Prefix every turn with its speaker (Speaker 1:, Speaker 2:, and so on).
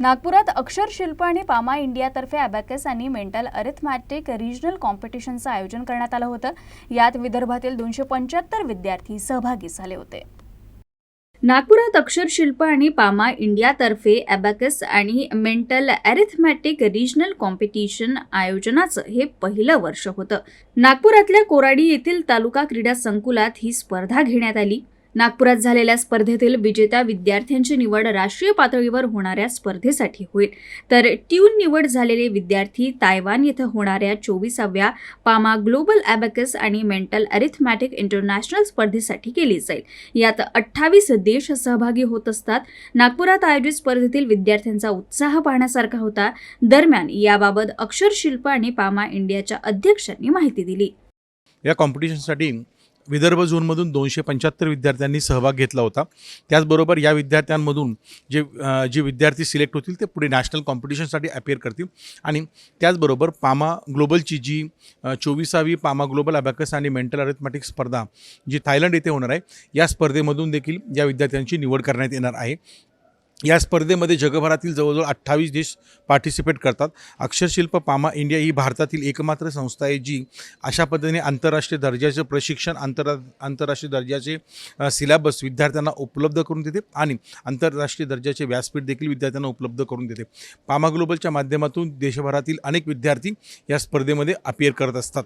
Speaker 1: नागपुरात अक्षरशिल्प आणि पामा इंडियातर्फे अबॅकस आणि मेंटल अरिथमॅटिक रिजनल कॉम्पिटिशनचं आयोजन करण्यात आलं होतं. यात विदर्भातील दोनशे पंच्याहत्तर विद्यार्थी सहभागी झाले होते. नागपुरात अक्षरशिल्प आणि पामा इंडियातर्फे ॲबॅकस आणि मेंटल ॲरिथमॅटिक रिजनल कॉम्पिटिशन आयोजनाचं हे पहिलं वर्ष होतं. नागपुरातल्या कोराडी येथील तालुका क्रीडा संकुलात ही स्पर्धा घेण्यात आली. नागपुरात झालेल्या स्पर्धेतील विजेत्या विद्यार्थ्यांची निवड राष्ट्रीय पातळीवर होणाऱ्या स्पर्धेसाठी होईल. तर ट्यून निवड झालेले विद्यार्थी तायवान येथे होणाऱ्या चोवीसाव्या पामा ग्लोबल अबॅकस आणि मेंटल अरिथमॅटिक इंटरनॅशनल स्पर्धेसाठी केली जाईल. यात अठ्ठावीस देश सहभागी होत असतात. नागपुरात आयोजित स्पर्धेतील विद्यार्थ्यांचा उत्साह पाहण्यासारखा होता. दरम्यान याबाबत अक्षरशिल्प आणि पामा इंडियाच्या अध्यक्षांनी माहिती दिली.
Speaker 2: या कॉम्पिटिशनसाठी विदर्भ झोनमधून दोनशे पंच्याहत्तर विद्यार्थ्यांनी सहभाग घेतला होता. त्याचबरोबर या विद्यार्थ्यांमधून जे जे विद्यार्थी सिलेक्ट होतील ते पुढे नॅशनल कॉम्पिटिशनसाठी अपेअर करतील. आणि त्याचबरोबर पामा ग्लोबलची जी चोवीसावी पामा ग्लोबल अबॅकस आणि मेंटल अरिथमॅटिक स्पर्धा जी थायलंड येथे होणार आहे या स्पर्धेमधून देखील या विद्यार्थ्यांची निवड करण्यात येणार आहे. या स्पर्धेमध्ये जगभरातील जवळजवळ अठ्ठावीस देश पार्टिसिपेट करतात. अक्षरशिल्प पामा इंडिया ही भारतातील एकमात्र संस्था आहे जी अशा पद्धतीने आंतरराष्ट्रीय दर्जाचं प्रशिक्षण आंतर आंतरराष्ट्रीय दर्जाचे सिलॅबस सिलेबस विद्यार्थ्यांना उपलब्ध करून देते आणि आंतरराष्ट्रीय दर्जाचे व्यासपीठ देखील विद्यार्थ्यांना उपलब्ध करून देते. पामा ग्लोबलच्या माध्यमातून देशभरातील अनेक विद्यार्थी या स्पर्धेमध्ये अपिअर करत असतात.